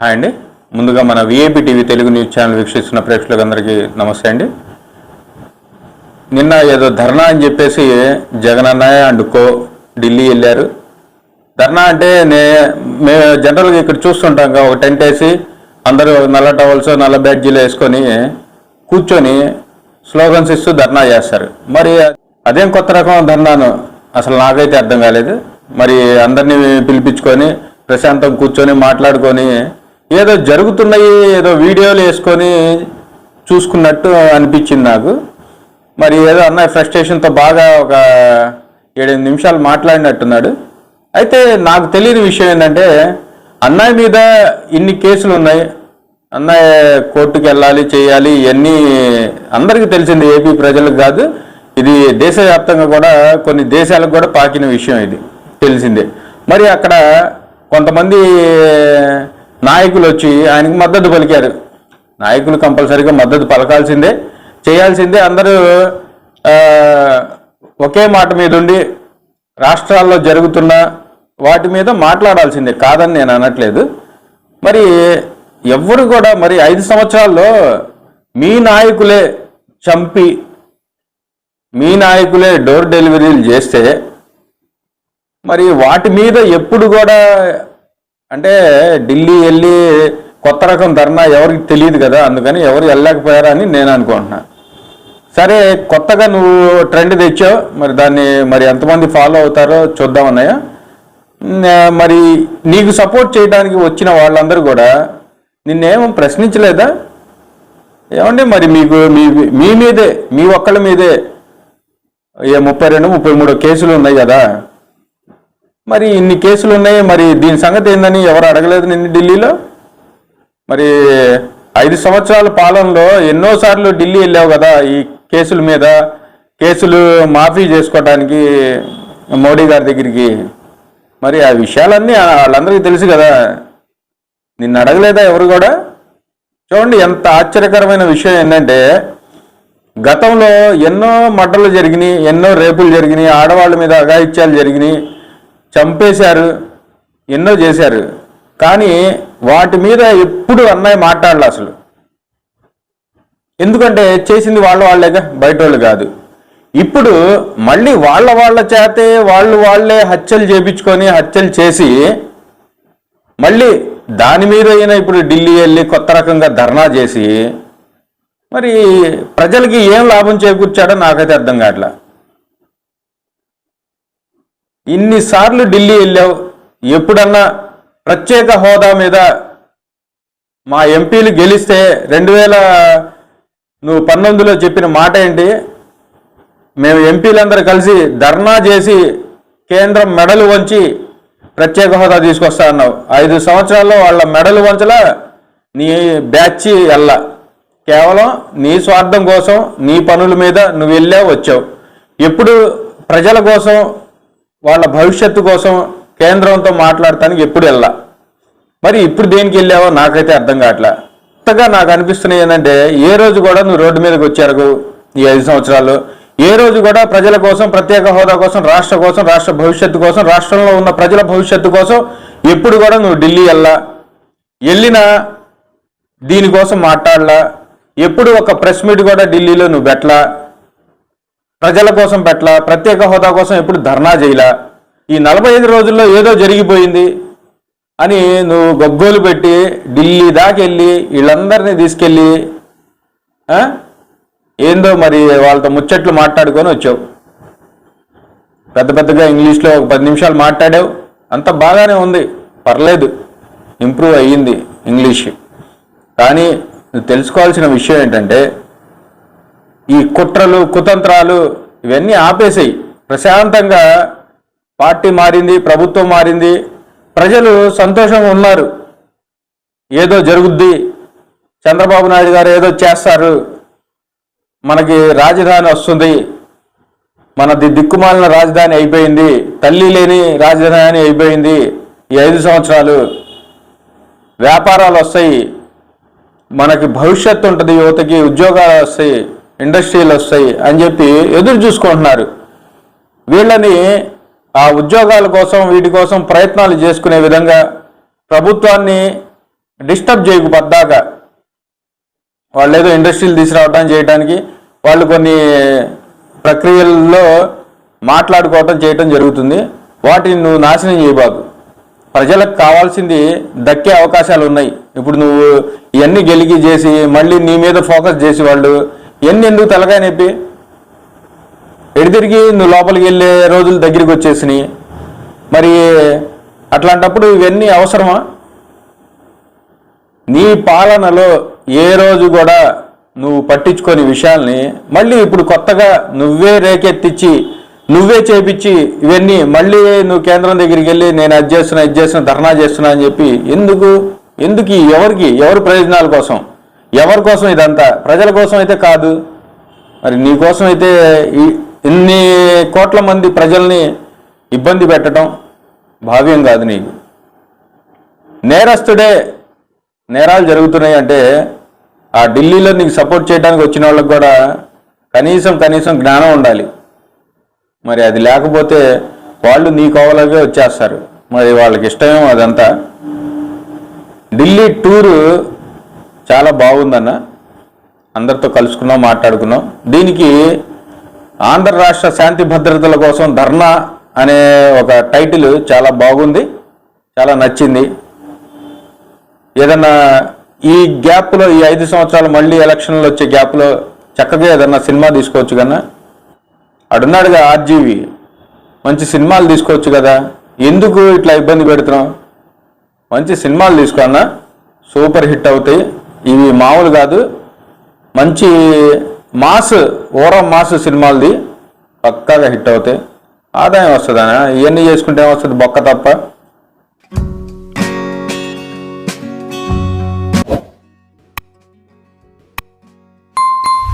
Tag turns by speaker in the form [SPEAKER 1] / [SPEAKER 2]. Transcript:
[SPEAKER 1] Hi అండి. ముందుగా మన VAP TV Telugu news channel వీక్షిస్తున్న ప్రేక్షకులందరికీ నమస్తే అండి. నిన్న ఏదో ధర్నా అని చెప్పేసి జగన్ అన్నయ్య అండ్ కో ఢిల్లీ వెళ్ళారు. ధర్నా అంటే నే మేము జనరల్గా ఇక్కడ చూస్తుంటాం కదా, ఒక టెంట్ వేసి అందరూ నల్ల టవల్స్ నల్ల బ్యాడ్జీలు వేసుకొని కూర్చొని స్లోగన్స్ ఇస్తూ ధర్నా చేస్తారు. మరి అదేం కొత్త రకం ధర్నాను? అసలు నాకైతే అర్థం కాలేదు. మరి అందరినీ పిలిపించుకొని ప్రశాంతం కూర్చొని మాట్లాడుకొని ఏదో జరుగుతున్నాయి ఏదో వీడియోలు వేసుకొని చూసుకున్నట్టు అనిపించింది నాకు. మరి ఏదో అన్నయ్య ఫ్రస్ట్రేషన్తో బాగా ఒక ఏడెనిమిది నిమిషాలు మాట్లాడినట్టున్నాడు. అయితే నాకు తెలియని విషయం ఏంటంటే అన్నయ్య మీద ఇన్ని కేసులు ఉన్నాయి. అన్నయ్య కోర్టుకు వెళ్ళాలి చేయాలి ఇవన్నీ అందరికీ తెలిసింది ఏపీ ప్రజలకు కాదు. ఇది దేశవ్యాప్తంగా కూడా కొన్ని దేశాలకు కూడా పాకిన విషయం ఇది తెలిసిందే. మరి అక్కడ కొంతమంది నాయకులు వచ్చి ఆయనకు మద్దతు పలికారు. నాయకులు కంపల్సరీగా మద్దతు పలకాల్సిందే చేయాల్సిందే. అందరూ ఒకే మాట మీద ఉండి రాష్ట్రాల్లో జరుగుతున్న వాటి మీద మాట్లాడాల్సిందే. కాదని నేను అనట్లేదు. మరి ఎవ్వరు కూడా మరి ఐదు సంవత్సరాల్లో మీ నాయకులే చంపి మీ నాయకులే డోర్ డెలివరీలు చేస్తే మరి వాటి మీద ఎప్పుడు కూడా అంటే ఢిల్లీ వెళ్ళి కొత్త రకం ధర్నా ఎవరికి తెలియదు కదా అందుకని ఎవరు వెళ్ళలేకపోయారా అని నేను అనుకుంటున్నా. సరే కొత్తగా నువ్వు ట్రెండ్ తెచ్చావు మరి దాన్ని మరి ఎంతమంది ఫాలో అవుతారో చూద్దాం అన్నయ్య. మరి నీకు సపోర్ట్ చేయడానికి వచ్చిన వాళ్ళందరూ కూడా నిన్నేం ప్రశ్నించలేదా? ఏమండి మరి మీకు మీ మీ మీదే మీ ఒక్కళ్ళ మీదే ఏ ముప్పై రెండు ముప్పై మూడు కేసులు ఉన్నాయి కదా. మరి ఇన్ని కేసులు ఉన్నాయి మరి దీని సంగతి ఏందని ఎవరు అడగలేదు నిన్ను ఢిల్లీలో? మరి ఐదు సంవత్సరాల పాలనలో ఎన్నోసార్లు ఢిల్లీ వెళ్ళావు కదా ఈ కేసుల మీద? కేసులు మాఫీ చేసుకోవడానికి మోడీ గారి దగ్గరికి. మరి ఆ విషయాలన్నీ వాళ్ళందరికీ తెలుసు కదా. నిన్ను అడగలేదా ఎవరు కూడా? చూడండి ఎంత ఆశ్చర్యకరమైన విషయం ఏంటంటే గతంలో ఎన్నో మడ్డలు జరిగినాయి ఎన్నో రేపులు జరిగినాయి ఆడవాళ్ళ మీద అఘాయిత్యాలు జరిగినాయి. చంపేశారు ఎన్నో చేశారు. కానీ వాటి మీద ఎప్పుడు అన్నయ్య మాట్లాడాలి అసలు. ఎందుకంటే చేసింది వాళ్ళ వాళ్ళేగా బయట వాళ్ళు కాదు. ఇప్పుడు మళ్ళీ వాళ్ళ వాళ్ళ చేతే వాళ్ళు వాళ్ళే హత్యలు చేపించుకొని హత్యలు చేసి మళ్ళీ దాని మీద అయినా ఇప్పుడు ఢిల్లీ వెళ్ళి కొత్త రకంగా ధర్నా చేసి మరి ప్రజలకి ఏం లాభం చేకూర్చాడో నాకైతే అర్థం కావట్లా. ఇన్నిసార్లు ఢిల్లీ వెళ్ళావు? ఎప్పుడన్నా ప్రత్యేక హోదా మీద మా ఎంపీలు గెలిస్తే రెండు వేల నువ్వు పంతొమ్మిదిలో చెప్పిన మాట ఏంటి? మేము ఎంపీలందరూ కలిసి ధర్నా చేసి కేంద్రం మెడలు వంచి ప్రత్యేక హోదా తీసుకొస్తా అన్నావు. ఐదు సంవత్సరాల్లో వాళ్ళ మెడలు వంచలా నీ బ్యాచ్ ఎల్ల. కేవలం నీ స్వార్థం కోసం నీ పనుల మీద నువ్వు వెళ్ళావు వచ్చావు. ఎప్పుడు ప్రజల కోసం వాళ్ళ భవిష్యత్తు కోసం కేంద్రంతో మాట్లాడటానికి ఎప్పుడు వెళ్ళా మరి ఇప్పుడు దేనికి వెళ్ళావో నాకైతే అర్థం కావట్లా. కొత్తగా నాకు అనిపిస్తున్నాయి ఏంటంటే ఏ రోజు కూడా నువ్వు రోడ్డు మీదకి వచ్చారు ఈ ఐదు సంవత్సరాలు. ఏ రోజు కూడా ప్రజల కోసం ప్రత్యేక హోదా కోసం రాష్ట్ర కోసం రాష్ట్ర భవిష్యత్తు కోసం రాష్ట్రంలో ఉన్న ప్రజల భవిష్యత్తు కోసం ఎప్పుడు కూడా నువ్వు ఢిల్లీ వెళ్ళా వెళ్ళినా దీనికోసం మాట్లాడలా. ఎప్పుడు ఒక ప్రెస్ మీట్ కూడా ఢిల్లీలో నువ్వు పెట్టలా. ప్రజల కోసం పెట్టలా ప్రత్యేక హోదా కోసం ఎప్పుడు ధర్నా చేయలా? ఈ నలభై ఐదు రోజుల్లో ఏదో జరిగిపోయింది అని నువ్వు గొగ్గోలు పెట్టి ఢిల్లీ దాకెళ్ళి వీళ్ళందరినీ తీసుకెళ్ళి ఏందో మరి వాళ్ళతో ముచ్చట్లు మాట్లాడుకొని వచ్చావు. పెద్ద పెద్దగా ఇంగ్లీష్లో ఒక పది నిమిషాలు మాట్లాడావు. అంత బాగానే ఉంది. పర్లేదు. ఇంప్రూవ్ అయ్యింది ఇంగ్లీష్. కానీ నువ్వు తెలుసుకోవాల్సిన విషయం ఏంటంటే ఈ కుట్రలు కుతంత్రాలు ఇవన్నీ ఆపేసాయి. ప్రశాంతంగా పార్టీ మారింది ప్రభుత్వం మారింది. ప్రజలు సంతోషంగా ఉన్నారు. ఏదో జరుగుద్ది. చంద్రబాబు నాయుడు గారు ఏదో చేస్తారు. మనకి రాజధాని వస్తుంది. మనది దిక్కుమాలిన రాజధాని అయిపోయింది. తల్లి లేని రాజధాని అయిపోయింది. ఈ ఐదు సంవత్సరాలు వ్యాపారాలు వస్తాయి. మనకి భవిష్యత్తు ఉంటుంది యువతకి ఉద్యోగాలు వస్తాయి. ఇండస్ట్రీలు వస్తాయి అని చెప్పి ఎదురు చూసుకుంటున్నారు. వీళ్ళని ఆ ఉద్యోగాల కోసం వీటి కోసం ప్రయత్నాలు చేసుకునే విధంగా ప్రభుత్వాన్ని డిస్టర్బ్ చేయకు పద్దాకా. వాళ్ళు ఏదో ఇండస్ట్రీలు తీసుకురావడం చేయడానికి వాళ్ళు కొన్ని ప్రక్రియల్లో మాట్లాడుకోవటం చేయటం జరుగుతుంది. వాటిని నువ్వు నాశనం చేయబాకు. ప్రజలకు కావాల్సింది దక్కే అవకాశాలు ఉన్నాయి. ఇప్పుడు నువ్వు ఇవన్నీ గెలిగి చేసి మళ్ళీ నీ మీద ఫోకస్ చేసి వాళ్ళు ఎన్ని ఎందుకు తలకాయ నొప్పి? ఎడితిరిగి నువ్వు లోపలికి వెళ్ళే రోజులు దగ్గరికి వచ్చేసినాయి? మరి అట్లాంటప్పుడు ఇవన్నీ అవసరమా? నీ పాలనలో ఏ రోజు కూడా నువ్వు పట్టించుకొని విషయాల్ని మళ్ళీ ఇప్పుడు కొత్తగా నువ్వే రేకెత్తిచ్చి నువ్వే చేపించి ఇవన్నీ మళ్ళీ నువ్వు కేంద్రం దగ్గరికి వెళ్ళి నేను అది చేస్తున్నా ఇది చేస్తున్నా ధర్నా చేస్తున్నా అని చెప్పి ఎందుకు? ఎందుకు ఎవరికి? ఎవరి ప్రయోజనాల కోసం? ఎవరి కోసం ఇదంతా? ప్రజల కోసం అయితే కాదు. మరి నీ కోసం అయితే ఇన్ని కోట్ల మంది ప్రజల్ని ఇబ్బంది పెట్టడం భావ్యం కాదు నీకు. నేరస్తుడే నేరాలు జరుగుతున్నాయి అంటే ఆ ఢిల్లీలో నీకు సపోర్ట్ చేయడానికి వచ్చిన వాళ్ళకి కూడా కనీసం కనీసం జ్ఞానం ఉండాలి. మరి అది లేకపోతే వాళ్ళు నీ కోవలకే వచ్చేస్తారు. మరి వాళ్ళకి ఇష్టమేమో అదంతా. ఢిల్లీ టూరు చాలా బాగుందన్న. అందరితో కలుసుకున్నాం మాట్లాడుకున్నాం. దీనికి ఆంధ్ర రాష్ట్ర శాంతి భద్రతల కోసం ధర్నా అనే ఒక టైటిల్ చాలా బాగుంది చాలా నచ్చింది. ఏదన్నా ఈ గ్యాప్లో ఈ ఐదు సంవత్సరాలు మళ్ళీ ఎలక్షన్లు వచ్చే గ్యాప్లో చక్కగా ఏదన్నా సినిమా తీసుకోవచ్చు కన్నా? అడున్నాడుగా ఆర్జీవి మంచి సినిమాలు తీసుకోవచ్చు కదా. ఎందుకు ఇట్లా ఇబ్బంది పెడుతున్నాం? మంచి సినిమాలు తీసుకో అన్న. సూపర్ హిట్ అవుతాయి. ఇవి మామూలు కాదు. మంచి మాస్ ఓరం మాస్ సినిమాలది పక్కాగా హిట్ అవుతాయి. ఆదాయం వస్తుందనా ఇవన్నీ చేసుకుంటే ఏమొస్తుంది? బొక్క తప్ప.